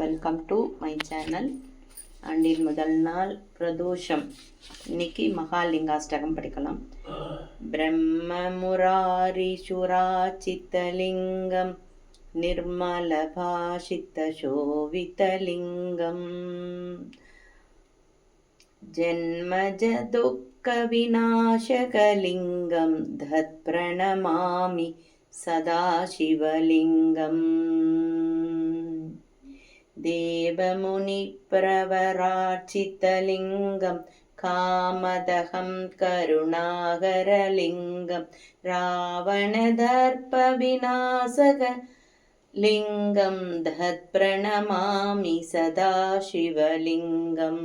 Welcome to my channel அண்டில் முதல் நாள் பிரதோஷம். இன்னைக்கு மகாலிங்காஷ்டகம் படிக்கலாம். பிரம்ம முராரி சுராச்சித்தலிங்கம் நிர்மல பாஷித்த சோவித்தலிங்கம் ஜன்மஜ துக்க விநாசகலிங்கம் தத் பிரணமாமி சதாசிவலிங்கம். देवमुनिप्रवरार्चितलिङ्गं कामदहं करुणाकरलिङ्गं रावणदर्पविनाशक लिङ्गं धत्प्रणमामि सदाशिवलिङ्गम्।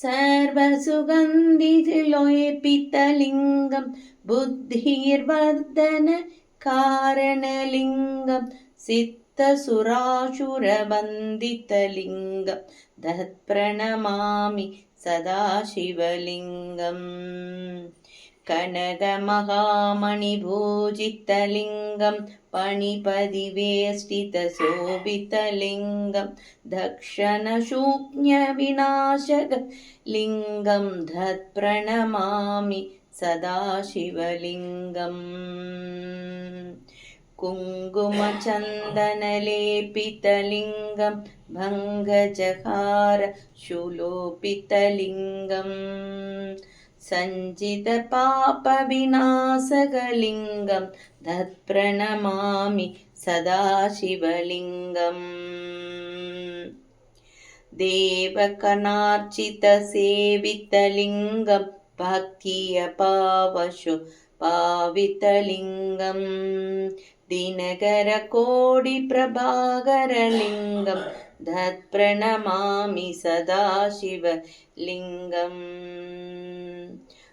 सर्वसुगन्धिलोपितलिङ्गं बुद्धिर्वर्धन कारणलिङ्गं सिद्धसुरासुरवन्दितलिङ्गं तत्प्रणमामि सदाशिवलिङ्गम्। कनकमहामणिभूजितलिङ्गं पणिपदिवेष्टितशोभितलिङ्गं दक्षणशून्यविनाशकलिङ्गं धत्प्रणमामि सदाशिवलिङ्गम् कुङ्कुमचन्दनलेपितलिङ्गं भङ्गजहार शूलोपितलिङ्गम् सञ्जितपापविनाशकलिङ्गं तत्प्रणमामि सदाशिवलिङ्गम्। देवकनार्चितसेवितलिङ्गं भक्तियपावशु पावितलिङ्गं दिनकरकोटिप्रभाकरलिङ्गं धत्प्रणमामि सदाशिवलिङ्गम्।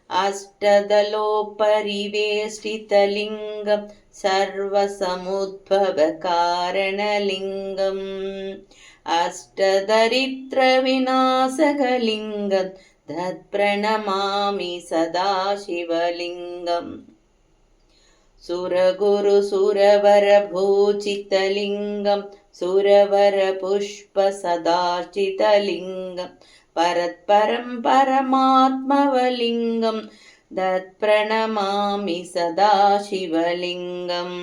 अष्टदलोपरिवेष्टितलिङ्गं सर्वसमुद्भवकारणलिङ्गम्। अष्टदरिद्रविनाशकलिङ्गं तत्प्रणमामि सदाशिवलिङ्गम् सुरगुरुसुरवरभूचितलिङ्गं सुरवरपुष्पसदाचितलिङ्गं परत्परं परमात्मवलिङ्गं तत्प्रणमामि सदाशिवलिङ्गम्।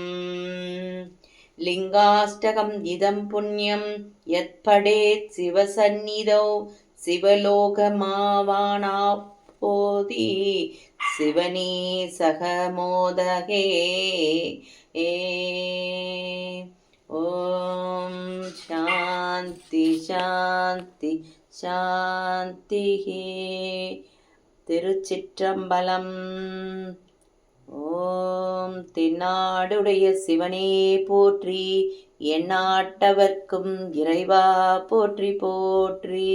लिङ्गाष्टकम् इदं पुण्यं यत्पठेत् शिवसन्निधौ शिवलोकमावाणापोति சிவனே சகமோதகே. ஏ ஓம் சாந்தி சாந்தி சாந்திஹி திருச்சிற்றம்பலம். ஓம் தென்னாடுடைய சிவனே போற்றி எண்ணாட்டவர்க்கும் இறைவா போற்றி போற்றி.